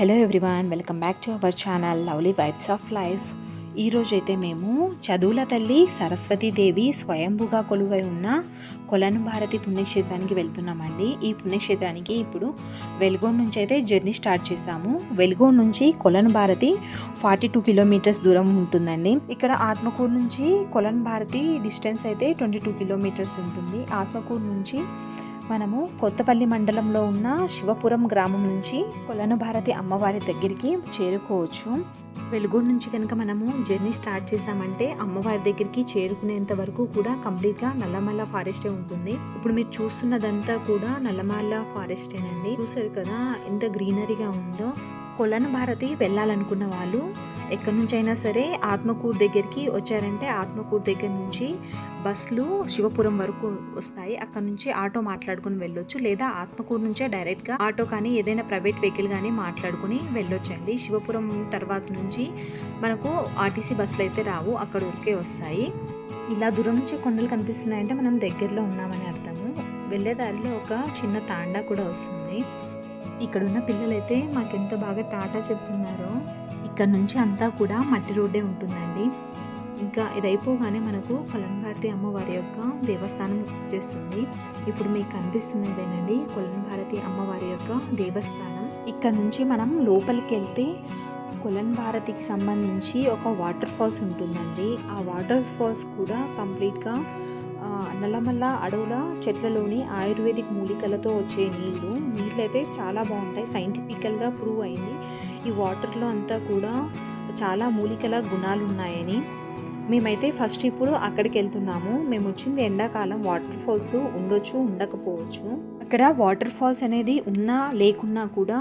Hello everyone welcome back to our channel lovely vibes of life ఈరోజైతే మేము చదువుల తల్లి సరస్వతీదేవి స్వయంభుగా కొలువై ఉన్న కొలను భారతి పుణ్యక్షేత్రానికి వెళ్తున్నామండి. ఈ పుణ్యక్షేత్రానికి ఇప్పుడు వెలుగోన్ నుంచి అయితే జర్నీ స్టార్ట్ చేసాము వెలుగోన్ నుంచి Kolanu Bharati forty two kilometres దూరం ఉంటుందండి. ఇక్కడ ఆత్మకూరు నుంచి కొలను భారతి డిస్టెన్స్ అయితే ట్వంటీ టూ కిలోమీటర్స్ ఉంటుంది. ఆత్మకూరు నుంచి మనము కొత్తపల్లి మండలంలో ఉన్న శివపురం గ్రామం నుంచి కొలను భారతి అమ్మవారి దగ్గరికి చేరుకోవచ్చు. వెలుగురు నుంచి కనుక మనము జర్నీ స్టార్ట్ చేసామంటే అమ్మవారి దగ్గరికి చేరుకునేంత వరకు కూడా కంప్లీట్గా నల్లమల్ల ఫారెస్టే ఉంటుంది. ఇప్పుడు మీరు చూస్తున్నదంతా కూడా నల్లమల్ల ఫారెస్టేనండి. చూసారు కదా ఎంత గ్రీనరీగా ఉందో. కొలను భారతి వెళ్ళాలనుకున్న వాళ్ళు ఎక్కడి నుంచి అయినా సరే ఆత్మకూరు దగ్గరికి వచ్చారంటే ఆత్మకూరు దగ్గర నుంచి బస్సులు శివపురం వరకు వస్తాయి. అక్కడ నుంచి ఆటో మాట్లాడుకుని వెళ్ళొచ్చు. లేదా ఆత్మకూరు నుంచే డైరెక్ట్గా ఆటో కానీ ఏదైనా ప్రైవేట్ వెహికల్ కానీ మాట్లాడుకుని వెళ్ళొచ్చండి. శివపురం తర్వాత నుంచి మనకు ఆర్టీసీ బస్సులు అయితే రావు. అక్కడ ఊరికే వస్తాయి. ఇలా దూరం నుంచి కొండలు కనిపిస్తున్నాయంటే మనం దగ్గరలో ఉన్నామని అర్థము. వెళ్ళే దారిలో ఒక చిన్న తాండా కూడా వస్తుంది. ఇక్కడ ఉన్న పిల్లలైతే మాకెంత బాగా టాటా చెప్తున్నారో ఇక్కడ నుంచి అంతా కూడా మట్టి రోడ్డే ఉంటుందండి. ఇంకా ఇది అయిపోగానే మనకు కొలంభారతి అమ్మవారి యొక్క దేవస్థానం వచ్చేస్తుంది ఇప్పుడు మీకు కనిపిస్తున్నదేనండి కొలంభారతి అమ్మవారి యొక్క దేవస్థానం. ఇక్కడ నుంచి మనం లోపలికి వెళ్తే కొలన్ భారతికి సంబంధించి ఒక వాటర్ ఫాల్స్ ఉంటుందండి. ఆ వాటర్ ఫాల్స్ కూడా కంప్లీట్గా నల్లమల్ల అడవుల చెట్లలోని ఆయుర్వేదిక్ మూలికలతో వచ్చే నీళ్ళు. నీళ్ళు అయితే చాలా బాగుంటాయి. సైంటిఫికల్గా ప్రూవ్ అయింది. ఈ వాటర్లో అంతా కూడా చాలా మూలికల గుణాలు ఉన్నాయని మేమైతే ఫస్ట్ ఇప్పుడు అక్కడికి వెళ్తున్నాము మేము వచ్చింది ఎండాకాలం. వాటర్ ఫాల్స్ ఉండొచ్చు ఉండకపోవచ్చు. అక్కడ వాటర్ ఫాల్స్ అనేది ఉన్నా లేకున్నా కూడా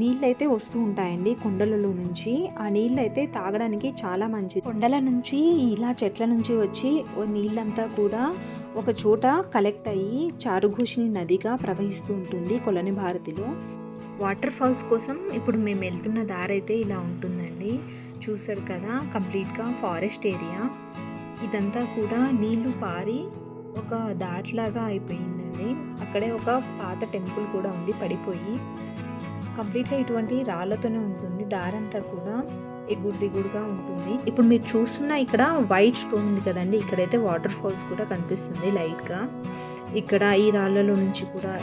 నీళ్ళైతే వస్తూ ఉంటాయండి కొండలలో నుంచి. ఆ నీళ్ళైతే తాగడానికి చాలా మంచిది. కొండల నుంచి ఇలా చెట్ల నుంచి వచ్చి నీళ్ళంతా కూడా ఒక చోట కలెక్ట్ అయ్యి చారుఘోషిని నదిగా ప్రవహిస్తూ ఉంటుంది కొలని భారతిలో. వాటర్ ఫాల్స్ కోసం ఇప్పుడు మేము వెళ్తున్న దారి అయితే ఇలా ఉంటుందండి. చూసారు కదా కంప్లీట్గా ఫారెస్ట్ ఏరియా ఇదంతా కూడా నీళ్ళు పారి ఒక దారిలాగా అయిపోయిందండి. అక్కడే ఒక పాత టెంపుల్ కూడా ఉంది పడిపోయి. కంప్లీట్గా ఇటువంటి రాళ్ళతోనే ఉంటుంది దారంతా కూడా ఎగుడు దిగుడుగా ఉంటుంది. ఇప్పుడు మీరు చూస్తున్న ఇక్కడ వైట్ స్టోన్ ఉంది కదండి ఇక్కడైతే వాటర్ ఫాల్స్ కూడా కనిపిస్తుంది లైట్గా. ఇక్కడ ఈ రాళ్ళలో నుంచి కూడా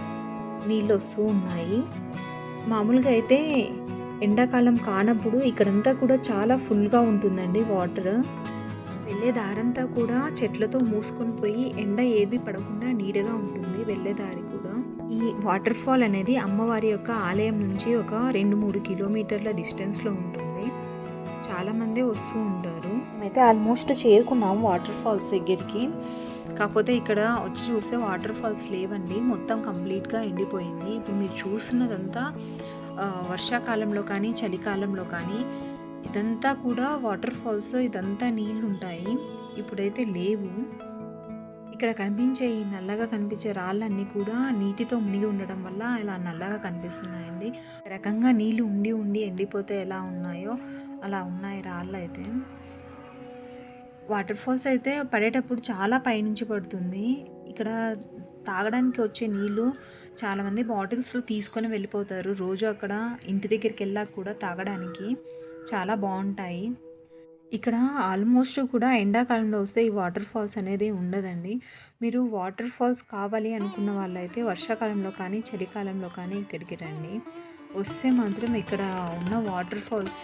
నీళ్ళు వస్తూ ఉన్నాయి. మామూలుగా అయితే ఎండాకాలం కానప్పుడు ఇక్కడంతా కూడా చాలా ఫుల్గా ఉంటుందండి వాటర్. వెళ్ళే దారంతా కూడా చెట్లతో మూసుకొని పోయి ఎండ ఏవి పడకుండా నీడగా ఉంటుంది వెళ్ళే దారి ఈ వాటర్ ఫాల్ అనేది అమ్మవారి యొక్క ఆలయం నుంచి ఒక రెండు మూడు కిలోమీటర్ల డిస్టెన్స్లో ఉంటుంది. చాలామంది వస్తూ ఉంటారు. అయితే ఆల్మోస్ట్ చేరుకున్నాం వాటర్ ఫాల్స్ దగ్గరికి. కాకపోతే ఇక్కడ వచ్చి చూస్తే వాటర్ ఫాల్స్ లేవండి. మొత్తం కంప్లీట్గా ఎండిపోయింది. ఇప్పుడు మీరు చూస్తున్నదంతా వర్షాకాలంలో కానీ చలికాలంలో కానీ ఇదంతా కూడా వాటర్ ఫాల్స్ ఇదంతా నీళ్ళు ఉంటాయి ఇప్పుడైతే లేవు. ఇక్కడ కనిపించే ఈ నల్లగా కనిపించే రాళ్ళన్నీ కూడా నీటితో మునిగి ఉండడం వల్ల ఇలా నల్లగా కనిపిస్తున్నాయండి. రకంగా నీళ్ళు ఉండి ఉండి ఎండిపోతే ఎలా ఉన్నాయో అలా ఉన్నాయి రాళ్ళు అయితే వాటర్ ఫాల్స్ అయితే పడేటప్పుడు చాలా పైనుంచి పడుతుంది. ఇక్కడ తాగడానికి వచ్చే నీళ్ళు చాలామంది బాటిల్స్లో తీసుకొని వెళ్ళిపోతారు. రోజు అక్కడ ఇంటి దగ్గరికి వెళ్ళాక కూడా తాగడానికి. చాలా బాగుంటాయి. ఇక్కడ ఆల్మోస్ట్ కూడా ఎండాకాలంలో వస్తే ఈ వాటర్ ఫాల్స్ అనేది ఉండదండి. మీరు వాటర్ ఫాల్స్ కావాలి అనుకున్న వాళ్ళైతే వర్షాకాలంలో కానీ చలికాలంలో కానీ ఇక్కడికి రండి. వస్తే మాత్రం ఇక్కడ ఉన్న వాటర్ ఫాల్స్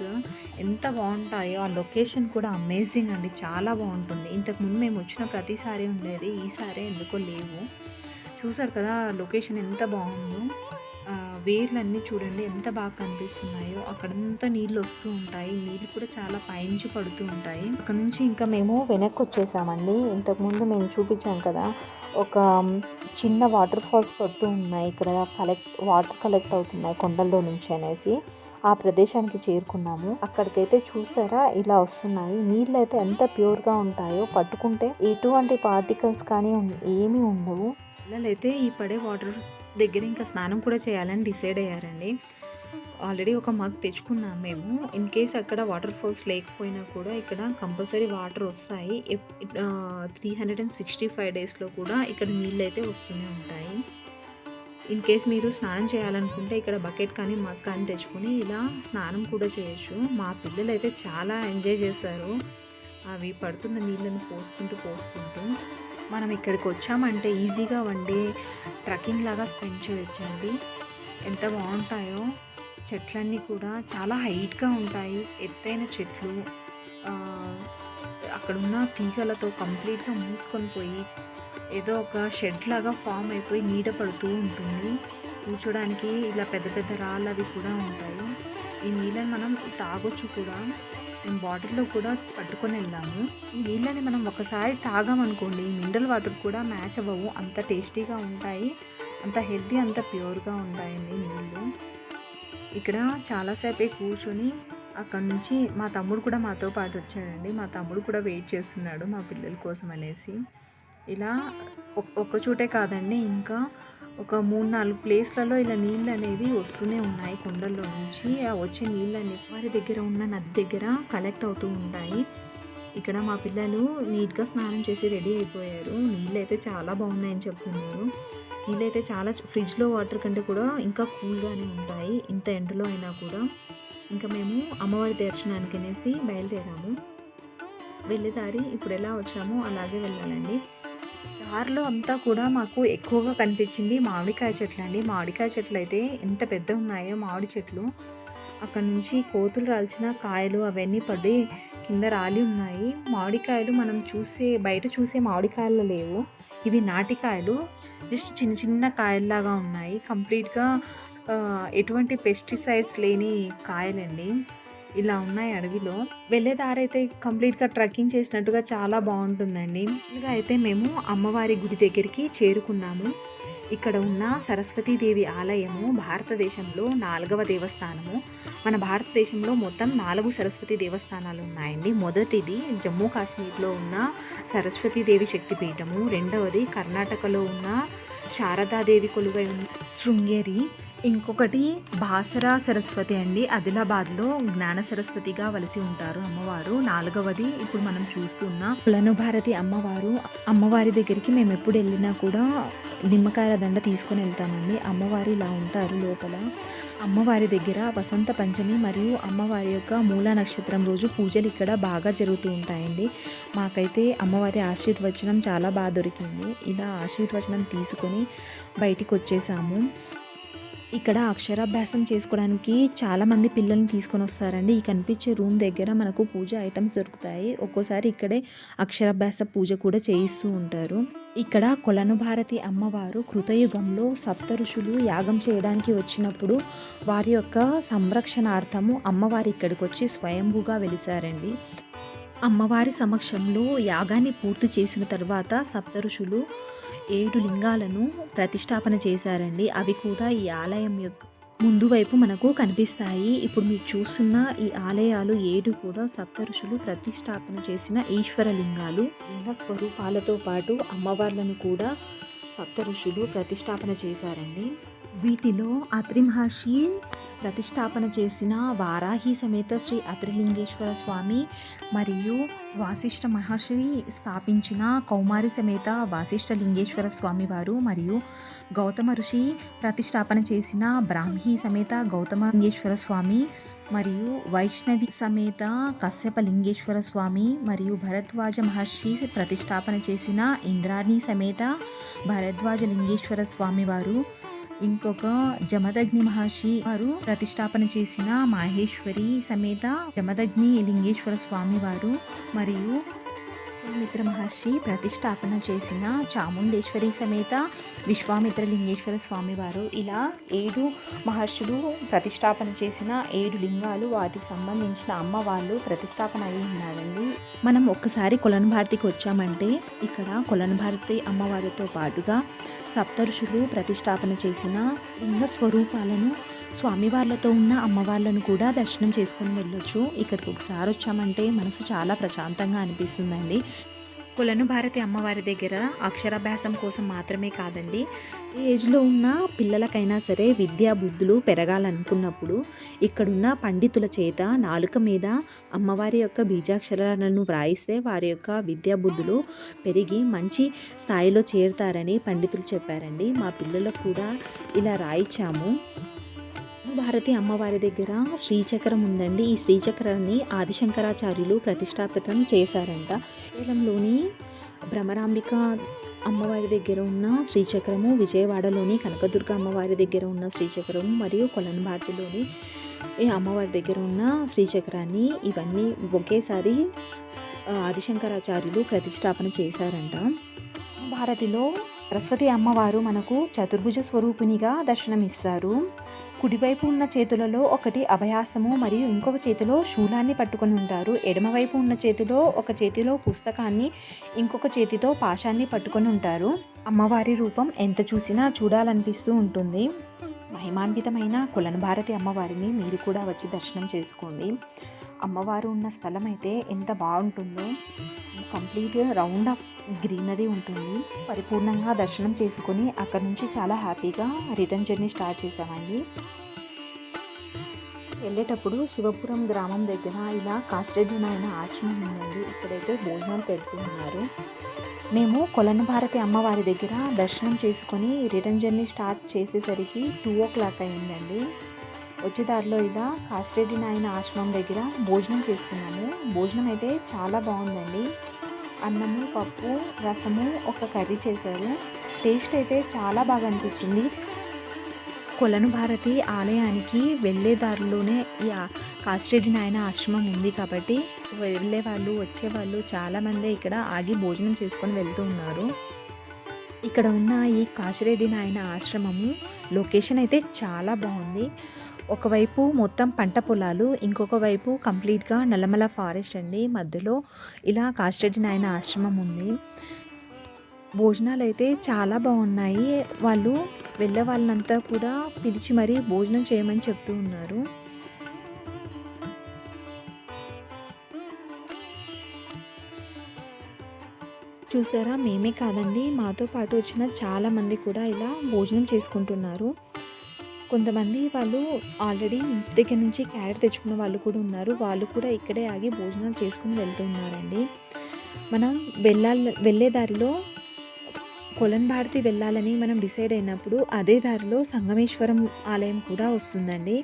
ఎంత బాగుంటాయో ఆ లొకేషన్ కూడా అమేజింగ్ అండి. చాలా బాగుంటుంది. ఇంతకుముందు మేము వచ్చిన ప్రతిసారి ఉండేది ఈసారి ఎందుకో లేవు. చూసారు కదా లొకేషన్ ఎంత బాగుందో. వేర్లన్నీ చూడండి ఎంత బాగా కనిపిస్తున్నాయో. అక్కడంతా నీళ్ళు వస్తూ ఉంటాయి. నీళ్ళు కూడా చాలా పైనుంచి పడుతూ ఉంటాయి. అక్కడ నుంచి ఇంకా మేము వెనక్కి వచ్చేసామండి. ఇంతకుముందు మేము చూపించాం కదా ఒక చిన్న వాటర్ ఫాల్స్ పడుతూ ఉన్నాయి. ఇక్కడ కలెక్ట్ వాటర్ కలెక్ట్ అవుతున్నాయి కొండల్లో నుంచి అనేసి. ఆ ప్రదేశానికి చేరుకున్నాము. అక్కడికైతే చూసారా ఇలా వస్తున్నాయి. నీళ్ళు అయితే ఎంత ప్యూర్గా ఉంటాయో పట్టుకుంటే ఎటువంటి పార్టికల్స్ కానీ ఏమీ ఉండవు. పిల్లలైతే ఈ పడే వాటర్ దగ్గర ఇంకా స్నానం కూడా చేయాలని డిసైడ్ అయ్యారండి. ఆల్రెడీ ఒక మగ్ తెచ్చుకున్నాం మేము. ఇన్ కేస్ అక్కడ వాటర్ ఫాల్స్ లేకపోయినా కూడా ఇక్కడ కంపల్సరీ వాటర్ వస్తాయి. Three hundred and sixty five డేస్లో కూడా ఇక్కడ నీళ్ళు అయితే వస్తూనే ఉంటాయి. ఇన్ కేస్ మీరు స్నానం చేయాలనుకుంటే ఇక్కడ బకెట్ కానీ మగ్ కానీ తెచ్చుకొని ఇలా స్నానం కూడా చేయొచ్చు. మా పిల్లలు అయితే చాలా ఎంజాయ్ చేశారు. అవి పడుతున్న నీళ్ళని పోసుకుంటూ పోసుకుంటూ. మనం ఇక్కడికి వచ్చామంటే ఈజీగా వండి ట్రెక్కింగ్ లాగా స్పెండ్ చేయొచ్చండి ఎంత బాగుంటాయో. చెట్లన్నీ కూడా చాలా హైట్గా ఉంటాయి. ఎత్తైన చెట్లు అక్కడున్న తీగలతో కంప్లీట్గా మూసుకొని పోయి ఏదో ఒక షెడ్ లాగా ఫామ్ అయిపోయి నీడ పడుతూ ఉంటుంది. కూర్చోడానికి ఇలా పెద్ద పెద్ద రాళ్ళు అవి కూడా ఉంటాయి. ఈ నీళ్ళని మనం తాగొచ్చు కూడా. మేము బాటిల్లో కూడా పట్టుకొని వెళ్ళాము. ఈ నీళ్ళని మనం ఒకసారి తాగామనుకోండి మినరల్ వాటర్ కూడా మ్యాచ్ అవ్వవు. అంత టేస్టీగా ఉంటాయి. అంత హెల్తీ అంత ప్యూర్గా ఉంటాయండి నీళ్ళు. ఇక్కడ చాలాసేపే కూర్చొని అక్కడ నుంచి మా తమ్ముడు కూడా మాతో పాటు వచ్చాడండి. మా తమ్ముడు కూడా వెయిట్ చేస్తున్నాడు మా పిల్లల కోసం అనేసి. ఇలా ఒక్- ఒక్క చోటే కాదండి ఇంకా ఒక మూడు నాలుగు ప్లేస్లలో ఇలా నీళ్ళు అనేవి వస్తూనే ఉన్నాయి కొండల్లో నుంచి. ఆ వచ్చే నీళ్ళు అనేవి వారి దగ్గర ఉన్న నది దగ్గర కలెక్ట్ అవుతూ ఉంటాయి. ఇక్కడ మా పిల్లలు నీట్గా స్నానం చేసి రెడీ అయిపోయారు. నీళ్ళు అయితే చాలా బాగున్నాయని చెప్తున్నారు. నీళ్ళు అయితే చాలా ఫ్రిడ్జ్లో వాటర్ కంటే కూడా ఇంకా కూల్గానే ఉంటాయి ఇంత ఎండలో అయినా కూడా. ఇంకా మేము అమ్మవారి దర్శనానికి అనేసి బయలుదేరాము. వెళ్ళే దారి ఇప్పుడు ఎలా వచ్చామో అలాగే వెళ్ళాలండి. కార్లో అంతా కూడా మాకు ఎక్కువగా కనిపించింది మామిడికాయ చెట్లు అండి. మామిడికాయ చెట్లు అయితే ఎంత పెద్ద ఉన్నాయో మామిడి చెట్లు. అక్కడ నుంచి కోతులు రాల్చిన కాయలు అవన్నీ పడి కింద రాలి ఉన్నాయి. మామిడికాయలు మనం చూసే బయట చూసే మామిడికాయలు లేవు. ఇవి నాటికాయలు. జస్ట్ చిన్న చిన్న కాయల్లాగా ఉన్నాయి. కంప్లీట్గా ఎటువంటి పెస్టిసైడ్స్ లేని కాయలండి. ఇలా ఉన్నాయి అడవిలో. వెళ్ళే దారి అయితే కంప్లీట్గా ట్రెక్కింగ్ చేసినట్టుగా చాలా బాగుంటుందండి. ఇంకా అయితే మేము అమ్మవారి గుడి దగ్గరికి చేరుకున్నాము. ఇక్కడ ఉన్న సరస్వతీదేవి ఆలయము భారతదేశంలో నాలుగవ దేవస్థానము. మన భారతదేశంలో మొత్తం నాలుగు సరస్వతి దేవస్థానాలు ఉన్నాయండి. మొదటిది జమ్మూ కాశ్మీర్లో ఉన్న సరస్వతీదేవి శక్తిపీఠము. రెండవది కర్ణాటకలో ఉన్న శారదాదేవి కొలువై శృంగేరి. ఇంకొకటి బాసరా సరస్వతి అండి. ఆదిలాబాద్లో జ్ఞాన సరస్వతిగా వలసి ఉంటారు అమ్మవారు. నాలుగవది ఇప్పుడు మనం చూస్తున్న కులనుభారతి అమ్మవారు. అమ్మవారి దగ్గరికి మేము ఎప్పుడు వెళ్ళినా కూడా నిమ్మకాయల దండ తీసుకొని వెళ్తామండి. అమ్మవారు ఇలా ఉంటారు లోపల. అమ్మవారి దగ్గర వసంత పంచమి మరియు అమ్మవారి యొక్క మూల నక్షత్రం రోజు పూజలు ఇక్కడ బాగా జరుగుతూ ఉంటాయండి. మాకైతే అమ్మవారి ఆశీర్వచనం చాలా బాగా దొరికింది. ఇలా ఆశీర్వచనం తీసుకొని బయటికి వచ్చేసాము. ఇక్కడ అక్షరాభ్యాసం చేసుకోవడానికి చాలామంది పిల్లల్ని తీసుకొని వస్తారండి. ఈ కనిపించే రూమ్ దగ్గర మనకు పూజ ఐటమ్స్ దొరుకుతాయి. ఒక్కోసారి ఇక్కడే అక్షరాభ్యాస పూజ కూడా చేయిస్తూ ఉంటారు. ఇక్కడ కొలను భారతి అమ్మవారు కృతయుగంలో సప్త ఋషులు యాగం చేయడానికి వచ్చినప్పుడు వారి యొక్క సంరక్షణార్థము అమ్మవారి ఇక్కడికి వచ్చి స్వయంభూగా వెలిసారండి. అమ్మవారి సమక్షంలో యాగాన్ని పూర్తి చేసిన తర్వాత సప్త ఋషులు ఏడు లింగాలను ప్రతిష్టాపన చేశారండి. అవి కూడా ఈ ఆలయం యొక్క ముందు వైపు మనకు కనిపిస్తాయి. ఇప్పుడు మీరు చూస్తున్న ఈ ఆలయాలు ఏడు కూడా సప్త ఋషులు ప్రతిష్టాపన చేసిన ఈశ్వర లింగాలు. లింగ స్వరూపాలతో పాటు అమ్మవార్లను కూడా సప్త ఋషులు ప్రతిష్టాపన చేశారండి. వీటిలో అత్రి మహర్షి ప్రతిష్టాపన చేసిన వారాహి సమేత శ్రీ అత్రిలింగేశ్వర స్వామి మరియు వాసిష్ఠ మహర్షి స్థాపించిన కౌమారి సమేత వాసిష్ఠ లింగేశ్వర స్వామి వారు మరియు గౌతమ ఋషి ప్రతిష్టాపన చేసిన బ్రాహ్మీ సమేత గౌతమ లింగేశ్వర స్వామి మరియు వైష్ణవి సమేత కశ్యప లింగేశ్వర స్వామి మరియు భరద్వాజ మహర్షి ప్రతిష్టాపన చేసిన ఇంద్రాణి సమేత భరద్వాజ లింగేశ్వర స్వామి వారు ఇంకొక జమదగ్ని మహర్షి వారు ప్రతిష్టాపన చేసిన మాహేశ్వరి సమేత జమదగ్ని లింగేశ్వర స్వామి వారు మరియు విశ్వామిత్ర మహర్షి ప్రతిష్టాపన చేసిన చాముండేశ్వరి సమేత విశ్వామిత్ర లింగేశ్వర స్వామివారు ఇలా ఏడు మహర్షులు ప్రతిష్టాపన చేసిన ఏడు లింగాలు వాటికి సంబంధించిన అమ్మవాళ్ళు ప్రతిష్టాపన అయి ఉన్నారండి. మనం ఒక్కసారి కొలను భారతికి వచ్చామంటే ఇక్కడ కొలను భారతి అమ్మవారితో పాటుగా సప్తరుషులు ప్రతిష్టాపన చేసిన లింగ స్వరూపాలను స్వామివార్లతో ఉన్న అమ్మవార్లను కూడా దర్శనం చేసుకొని వెళ్ళొచ్చు. ఇక్కడికి ఒకసారి వచ్చామంటే మనసు చాలా ప్రశాంతంగా అనిపిస్తుందండి. కులను భారతి అమ్మవారి దగ్గర అక్షరాభ్యాసం కోసం మాత్రమే కాదండి. ఏజ్లో ఉన్న పిల్లలకైనా సరే విద్యా బుద్ధులు పెరగాలనుకున్నప్పుడు ఇక్కడున్న పండితుల చేత నాలుక మీద అమ్మవారి యొక్క బీజాక్షరాలను వ్రాయిస్తే వారి యొక్క విద్యా బుద్ధులు పెరిగి మంచి స్థాయిలో చేరుతారని పండితులు చెప్పారండి. మా పిల్లలకు కూడా ఇలా రాయించాము భారతి అమ్మవారి దగ్గర శ్రీచక్రం ఉందండి. ఈ శ్రీచక్రాన్ని ఆదిశంకరాచార్యులు ప్రతిష్టాపితం చేశారంట. కేరళంలోని భ్రమరాంబిక అమ్మవారి దగ్గర ఉన్న శ్రీచక్రము విజయవాడలోని కనకదుర్గ అమ్మవారి దగ్గర ఉన్న శ్రీచక్రము మరియు కొలను భారతిలోని ఈ అమ్మవారి దగ్గర ఉన్న శ్రీచక్రాన్ని ఇవన్నీ ఒకేసారి ఆదిశంకరాచార్యులు ప్రతిష్టాపన చేశారంట. భారతిలో సరస్వతి అమ్మవారు మనకు చతుర్భుజ స్వరూపిణిగా దర్శనమిస్తారు. కుడివైపు ఉన్న చేతులలో ఒకటి అభయాసము మరియు ఇంకొక చేతిలో శూలాన్ని పట్టుకొని ఉంటారు. ఎడమవైపు ఉన్న చేతిలో ఒక చేతిలో పుస్తకాన్ని ఇంకొక చేతితో పాశాన్ని పట్టుకొని ఉంటారు. అమ్మవారి రూపం ఎంత చూసినా చూడాలనిపిస్తూ ఉంటుంది. మహిమాన్వితమైన కులన భారతి అమ్మవారిని మీరు కూడా వచ్చి దర్శనం చేసుకోండి. అమ్మవారు ఉన్న స్థలం అయితే ఎంత బాగుంటుందో. కంప్లీట్గా రౌండ్ ఆఫ్ గ్రీనరీ ఉంటుంది. పరిపూర్ణంగా దర్శనం చేసుకొని అక్కడ నుంచి చాలా హ్యాపీగా రిటర్న్ జర్నీ స్టార్ట్ చేసామండి. వెళ్ళేటప్పుడు శివపురం గ్రామం దగ్గర ఇలా కాశ్రెడ్డి నాయన ఆశ్రమం ఉందండి. ఇక్కడైతే భోజనాలు పెడుతూ ఉన్నారు. మేము కొలను భారతి అమ్మవారి దగ్గర దర్శనం చేసుకొని రిటర్న్ జర్నీ స్టార్ట్ చేసేసరికి టూ ఓ క్లాక్ అయిందండి. వచ్చే దారిలో ఇలా కాశ్రెడ్డి నాయన ఆశ్రమం దగ్గర భోజనం చేసుకున్నాము. భోజనం అయితే చాలా బాగుందండి. అన్నము పప్పు రసము ఒక కర్రీ చేశారు. టేస్ట్ అయితే చాలా బాగా అనిపించింది. కొలను భారతి ఆలయానికి వెళ్ళే దారిలోనే ఈ ఆ- నాయన ఆశ్రమం ఉంది కాబట్టి వెళ్ళే వాళ్ళు వచ్చేవాళ్ళు చాలామంది ఇక్కడ ఆగి భోజనం చేసుకొని వెళ్తూ ఉన్నారు. ఇక్కడ ఉన్న ఈ కాశిరెడ్డి నాయన ఆశ్రమము లొకేషన్ అయితే చాలా బాగుంది. ఒకవైపు మొత్తం పంట పొలాలు ఇంకొక వైపు కంప్లీట్గా నల్లమల ఫారెస్ట్ అండి. మధ్యలో ఇలా కాస్టెడ్డి నాయన ఆశ్రమం ఉంది. భోజనాలు అయితే చాలా బాగున్నాయి. వాళ్ళు వెళ్ళే వాళ్ళంతా కూడా పిలిచి మరీ భోజనం చేయమని చెప్తూ ఉన్నారు. చూసారా? మేమే కాదండి. మాతో పాటు వచ్చిన చాలామంది కూడా ఇలా భోజనం చేసుకుంటున్నారు. కొంతమంది వాళ్ళు ఆల్రెడీ ఇంటి దగ్గర నుంచి క్యారెట్ తెచ్చుకున్న వాళ్ళు కూడా ఉన్నారు. వాళ్ళు కూడా ఇక్కడే ఆగి భోజనాలు చేసుకుని వెళ్తున్నారండి మనం వెళ్ళాలి వెళ్ళే దారిలో కొలన్ భారతి వెళ్ళాలని మనం డిసైడ్ అయినప్పుడు అదే దారిలో సంగమేశ్వరం ఆలయం కూడా వస్తుందండి.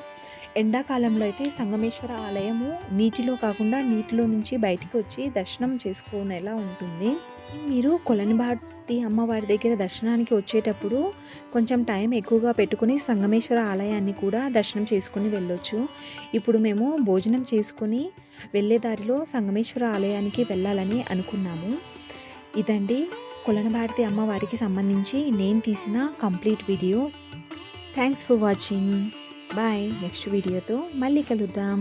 ఎండాకాలంలో అయితే సంగమేశ్వర ఆలయము నీటిలో కాకుండా నీటిలో నుంచి బయటికి వచ్చి దర్శనం చేసుకునేలా ఉంటుంది. మీరు కొలనిభారతి అమ్మవారి దగ్గర దర్శనానికి వచ్చేటప్పుడు కొంచెం టైం ఎక్కువగా పెట్టుకుని సంగమేశ్వర ఆలయాన్ని కూడా దర్శనం చేసుకుని వెళ్ళొచ్చు. ఇప్పుడు మేము భోజనం చేసుకుని వెళ్ళే దారిలో సంగమేశ్వర ఆలయానికి వెళ్ళాలని అనుకున్నాము. ఇదండి కొలనభారతి అమ్మవారికి సంబంధించి నేను తీసిన complete video. Thanks for watching bye next వీడియోతో మళ్ళీ కలుద్దాం.